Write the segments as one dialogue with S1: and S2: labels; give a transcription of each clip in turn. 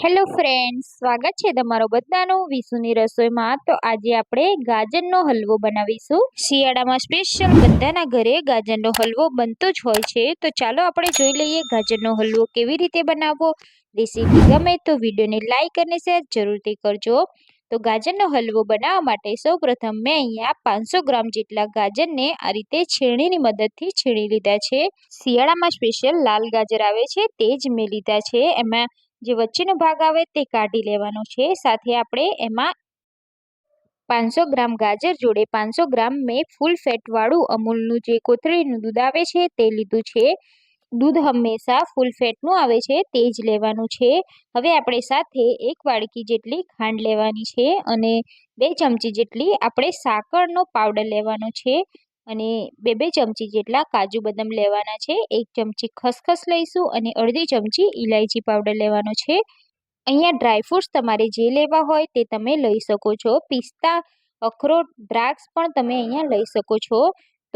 S1: Hello friends સ્વાગત છે તમારો બધાનું વિસુની રસોઈમાં. તો આજે આપણે ગાજરનો હલવો બનાવીશું. શિયાળામાં સ્પેશિયલ બધાના ઘરે ગાજરનો હલવો બનતો જ હોય છે. તો ચાલો આપણે જોઈ લઈએ ગાજરનો હલવો કેવી રીતે બનાવવો. રેસીપી ગમે તો વિડીયોને લાઇક અને શેર જરૂરથી કરજો. તો ગાજરનો હલવો બનાવવા માટે સૌપ્રથમ મેં અહીંયા પાંચસો ગ્રામ જેટલા ગાજરને આ રીતે છીણીની મદદથી છીણી લીધા છે. શિયાળામાં સ્પેશિયલ લાલ ગાજર આવે છે તે જ મેં લીધા છે. એમાં જે વચ્ચેનો ભાગ આવે તે કાઢી લેવાનો છે. સાથે આપણે એમાં પાંચસો ગ્રામ ગાજર જોડે પાંચસો ગ્રામ મેં ફૂલ ફેટવાળું અમૂલનું જે કોથળીનું દૂધ આવે છે તે લીધું છે. દૂધ હંમેશા ફૂલ ફેટનું આવે છે તે જ લેવાનું છે. હવે આપણે સાથે એક વાડકી જેટલી ખાંડ લેવાની છે અને બે ચમચી જેટલી આપણે સાકરનો પાવડર લેવાનો છે અને બે બે ચમચી જેટલા કાજુ બદામ લેવાના છે. એક ચમચી ખસખસ લઈશું અને અડધી ચમચી ઇલાયચી પાવડર લેવાનો છે. અહીંયા ડ્રાયફ્રૂટ્સ તમારે જે લેવા હોય તે તમે લઈ શકો છો. પિસ્તા, અખરોટ, દ્રાક્ષ પણ તમે અહીંયા લઈ શકો છો.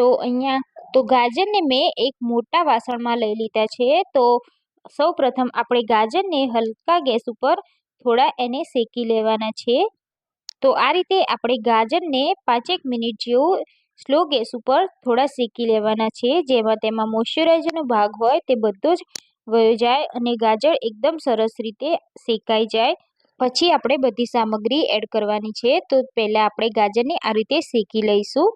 S1: તો અહીંયા, તો ગાજરને મેં એક મોટા વાસણમાં લઈ લીધા છે. તો સૌ પ્રથમ આપણે ગાજરને હલકા ગેસ ઉપર થોડા એને શેકી લેવાના છે. તો આ રીતે આપણે ગાજરને પાંચેક મિનિટ જેવું સ્લો ગેસ ઉપર થોડા શેકી લેવાના છે. જેમાં તેમાં મોઇશ્ચરાઇઝરનો ભાગ હોય તે બધો જ વયો જાય અને ગાજર એકદમ સરસ રીતે શેકાઈ જાય. પછી આપણે બધી સામગ્રી એડ કરવાની છે. તો પહેલાં આપણે ગાજરને આ રીતે શેકી લઈશું.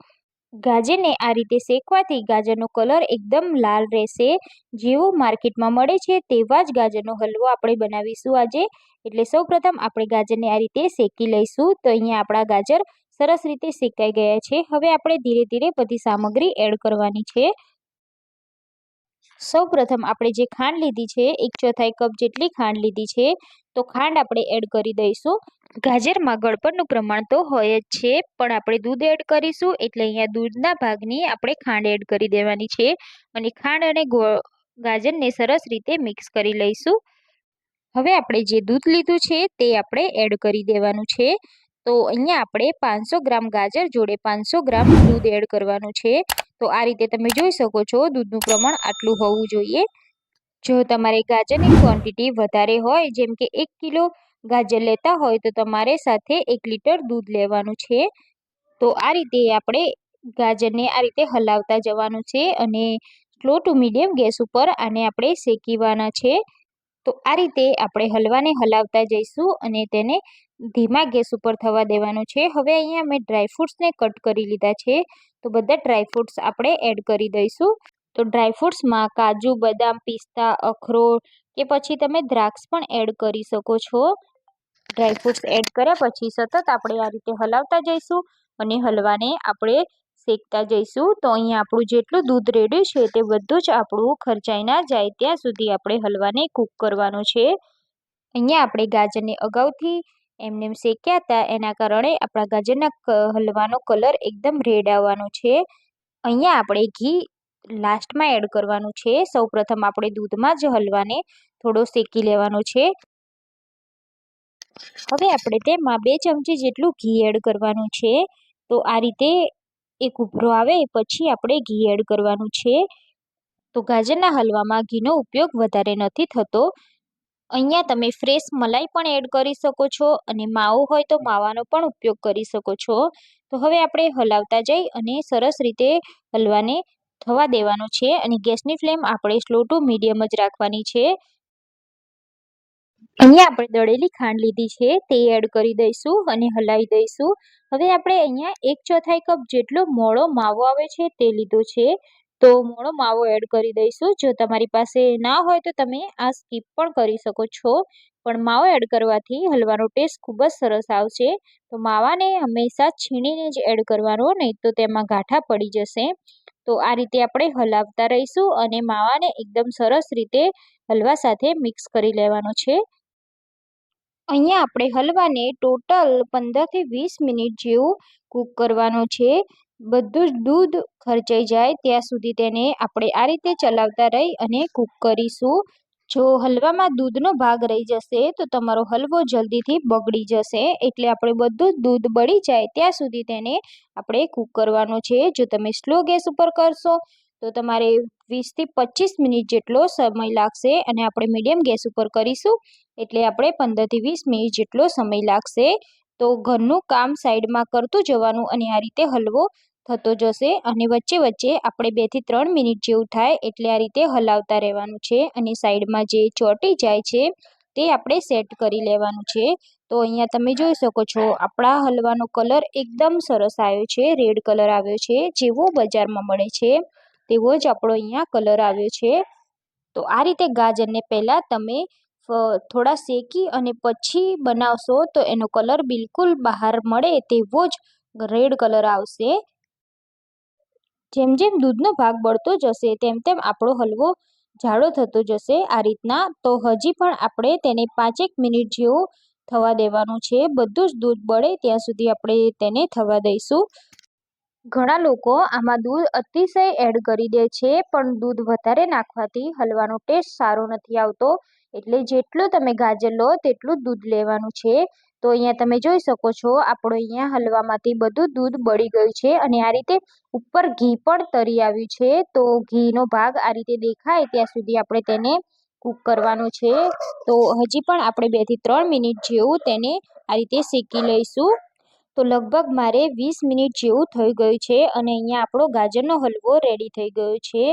S1: ગાજરને આ રીતે શેકવાથી ગાજરનો કલર એકદમ લાલ રહેશે. જેવો માર્કેટમાં મળે છે તેવા જ ગાજરનો હલવો આપણે બનાવીશું આજે. એટલે સૌપ્રથમ આપણે ગાજરને આ રીતે શેકી લઈશું. તો અહીંયા આપણા ગાજર સરસ રીતે શેકાઈ ગયા છે. હવે આપણે ધીરે ધીરે બધી સામગ્રી એડ કરવાની છે. સૌ પ્રથમ આપણે જે ખાંડ લીધી છે, એક ચોથાઈ કપ જેટલી ખાંડ લીધી છે, તો ખાંડ આપણે એડ કરી દઈશું. ગાજરમાં ગળપણનું પ્રમાણ તો હોય જ છે, પણ આપણે દૂધ એડ કરીશું, એટલે અહીંયા દૂધના ભાગની આપણે ખાંડ એડ કરી દેવાની છે. અને ખાંડ અને ગાજરને સરસ રીતે મિક્સ કરી લઈશું. હવે આપણે જે દૂધ લીધું છે, તે આપણે એડ કરી દેવાનું છે. તો અહીંયા આપણે પાંચસો ગ્રામ ગાજર જોડે પાંચસો ગ્રામ દૂધ એડ કરવાનું છે. તો આ રીતે તમે જોઈ શકો છો દૂધનું પ્રમાણ આટલું હોવું જોઈએ. જો તમારે ગાજરની ક્વોન્ટિટી વધારે હોય, જેમ કે એક કિલો ગાજર લેતા હોય, તો તમારે સાથે એક લીટર દૂધ લેવાનું છે. તો આ રીતે આપણે ગાજરને આ રીતે હલાવતા જવાનું છે અને સ્લો ટુ મીડિયમ ગેસ ઉપર આને આપણે શેકીવાના છે. તો આ રીતે આપણે હલવાને હલાવતા જઈશું અને તેને ધીમા ગેસ ઉપર થવા દેવાનું છે. હવે અહીંયા મેં ડ્રાયફ્રૂટ્સને કટ કરી લીધા છે. તો બધા ડ્રાયફ્રૂટ્સ આપણે એડ કરી દઈશું. તો ડ્રાયફ્રૂટ્સમાં કાજુ, બદામ, પિસ્તા, અખરોટ કે પછી તમે દ્રાક્ષ પણ એડ કરી શકો છો. ડ્રાયફ્રૂટ્સ એડ કર્યા પછી સતત આપણે આ રીતે હલાવતા જઈશું અને હલવાને આપણે શેકતા જઈશું. તો અહીંયા આપણું જેટલું દૂધ રેડ્યું છે તે બધું જ આપણું ખર્ચાઈ ના જાય ત્યાં સુધી આપણે હલવાને કૂક કરવાનું છે. અહીંયા આપણે ગાજરને અગાઉથી એમને શેક્યા હતા, એના કારણે આપણા ગાજરના હલવાનો કલર એકદમ રેડ આવવાનો છે. અહીંયા આપણે ઘી લાસ્ટમાં એડ કરવાનું છે. સૌપ્રથમ આપણે દૂધમાં જ હલવાને થોડો શેકી લેવાનો છે. હવે આપણે તેમાં બે ચમચી જેટલું ઘી એડ કરવાનું છે. તો આ રીતે એક ઉભરો આવે, પછી આપણે ઘી એડ કરવાનું છે. તો ગાજરના હલવામાં ઘીનો ઉપયોગ વધારે નથી થતો. અહીંયા તમે ફ્રેશ મલાઈ પણ એડ કરી શકો છો અને માવો હોય તો માવાનો પણ ઉપયોગ કરી શકો છો. તો હવે આપણે હલાવતા જઈ અને સરસ રીતે હલવાને થવા દેવાનો છે અને ગેસની ફ્લેમ આપણે સ્લો ટુ મીડિયમ જ રાખવાની છે. અહીંયા આપણે દળેલી ખાંડ લીધી છે તે એડ કરી દઈશું અને હલાવી દઈશું. હવે આપણે અહીંયા એક ચોથાઈ કપ જેટલો મોળો માવો આવે છે તે લીધો છે. તો મોળો માવો એડ કરી દઈશું. જો તમારી પાસે ના હોય તો તમે આ સ્કીપ પણ કરી શકો છો. પણ માવો એડ કરવાથી હલવાનો ટેસ્ટ ખૂબ જ સરસ આવશે. તો માવાને હંમેશા છીણીને જ એડ કરવાનો, નહીં તો તેમાં ગાંઠા પડી જશે. તો આ રીતે આપણે હલાવતા રહીશું અને માવાને એકદમ સરસ રીતે હલવા સાથે મિક્સ કરી લેવાનો છે. અહીંયા આપણે હલવાને ટોટલ પંદરથી વીસ મિનિટ જેવું કૂક કરવાનો છે. બધું જ દૂધ ખર્ચાઈ જાય ત્યાં સુધી તેને આપણે આ રીતે ચલાવતા રહી અને કૂક કરીશું. જો હલવામાં દૂધનો ભાગ રહી જશે તો તમારો હલવો જલ્દીથી બગડી જશે એટલે આપણે બધું જ દૂધ બળી જાય ત્યાં સુધી તેને આપણે કૂક કરવાનો છે. જો તમે સ્લો ગેસ ઉપર કરશો તો તમારે વીસથી પચીસ મિનિટ જેટલો સમય લાગશે અને આપણે મીડિયમ ગેસ ઉપર કરીશું એટલે આપણે પંદરથી વીસ મિનિટ જેટલો સમય લાગશે. તો ઘરનું કામ સાઈડમાં કરતું જવાનું અને આ રીતે હલવો થતો જશે અને વચ્ચે વચ્ચે આપણે બેથી ત્રણ મિનિટ જેવું થાય એટલે આ રીતે હલાવતા રહેવાનું છે અને સાઈડમાં જે ચોંટી જાય છે તે આપણે સેટ કરી લેવાનું છે. તો અહીંયા તમે જોઈ શકો છો આપણા હલવાનો કલર એકદમ સરસ આવ્યો છે, રેડ કલર આવ્યો છે, જેવો બજારમાં મળે છે તેવો જ આપણો અહીંયા કલર આવ્યો છે. તો આ રીતે ગાજરને પહેલાં તમે થોડા શેકી અને પછી બનાવશો તો એનો કલર બિલકુલ બહાર મળે તેવો જ રેડ કલર આવશે. જેમ જેમ દૂધનો ભાગ બળતો જશે, તેમ તેમ આપણો હલવો જાડો થતો જશે. આ રીતના તો હજી પણ આપણે તેને પાંચેક મિનિટ જેવું થવા દેવાનું છે. બધું જ દૂધ બળે ત્યાં સુધી આપણે તેને થવા દઈશું. ઘણા લોકો આમાં દૂધ અતિશય એડ કરી દે છે, પણ દૂધ વધારે નાખવાથી હલવાનો ટેસ્ટ સારો નથી આવતો. એટલે જેટલું તમે ગાજર લો, તેટલું દૂધ લેવાનું છે. તો અહીંયા તમે જોઈ શકો છો, આપણો અહીંયા હલવામાંથી બધું દૂધ બળી ગયું છે અને આ રીતે ઉપર ઘી પણ તરી આવ્યું છે. તો ઘીનો ભાગ આ રીતે દેખાય ત્યાં સુધી આપણે તેને કૂક કરવાનું છે. તો હજી પણ આપણે બેથી ત્રણ મિનિટ જેવું તેને આ રીતે શેકી લઈશું. તો લગભગ મારે વીસ મિનિટ જેવું થઈ ગયું છે અને અહીંયા આપણો ગાજરનો હલવો રેડી થઈ ગયો છે.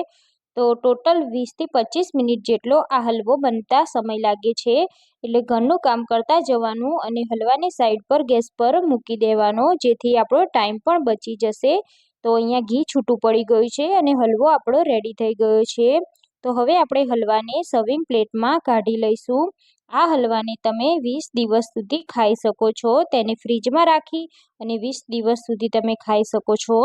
S1: તો ટોટલ વીસથી પચીસ મિનિટ જેટલો આ હલવો બનતા સમય લાગે છે. એટલે ઘરનું કામ કરતા જવાનું અને હલવાની સાઈડ પર ગેસ પર મૂકી દેવાનો, જેથી આપણો ટાઈમ પણ બચી જશે. તો અહીંયા ઘી છૂટું પડી ગયું છે અને હલવો આપણો રેડી થઈ ગયો છે. તો હવે આપણે હલવાને સર્વિંગ પ્લેટમાં કાઢી લઈશું. આ હલવાને તમે વીસ દિવસ સુધી ખાઈ શકો છો. તેને ફ્રીજમાં રાખી અને વીસ દિવસ સુધી તમે ખાઈ શકો છો.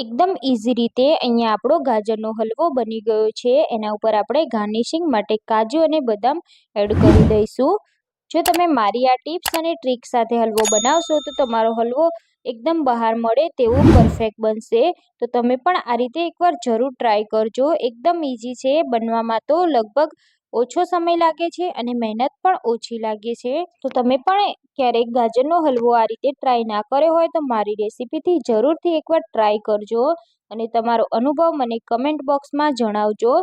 S1: એકદમ ઇઝી રીતે અહીંયા આપણો ગાજરનો હલવો બની ગયો છે. એના ઉપર આપણે ગાર્નિશિંગ માટે કાજુ અને બદામ એડ કરી દઈશું. જો તમે મારી આ ટિપ્સ અને ટ્રીક સાથે હલવો બનાવશો તો તમારો હલવો એકદમ બહાર મળે તેવો પરફેક્ટ બનશે. તો તમે પણ આ રીતે એકવાર જરૂર ટ્રાય કરજો. એકદમ ઇઝી છે. બનવામાં તો લગભગ ઓછો સમય લાગે છે અને મહેનત પણ ઓછી લાગે છે. તો તમે પણ ક્યારેક ગાજરનો હલવો આ રીતે ટ્રાય ના કર્યો હોય તો મારી રેસીપીથી જરૂરથી એકવાર ટ્રાય કરજો અને તમારો અનુભવ મને કમેન્ટ બોક્સમાં જણાવજો.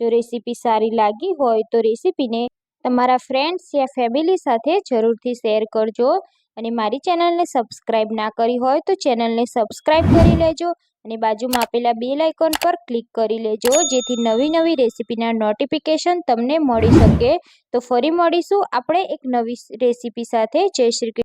S1: જો રેસીપી સારી લાગી હોય તો રેસીપીને તમારા ફ્રેન્ડ્સ યા ફેમિલી સાથે જરૂરથી શેર કરજો. અને મારી ચેનલને સબસ્ક્રાઈબ ના કરી હોય તો ચેનલને સબસ્ક્રાઈબ કરી લેજો અને બાજુમાં આપેલા બેલ આઇકોન પર ક્લિક કરી લેજો, જેથી નવી નવી રેસીપીના નોટિફિકેશન તમને મળી શકે. તો ફરી મળીશું, આપણે એક નવી રેસીપી સાથે. જય શ્રી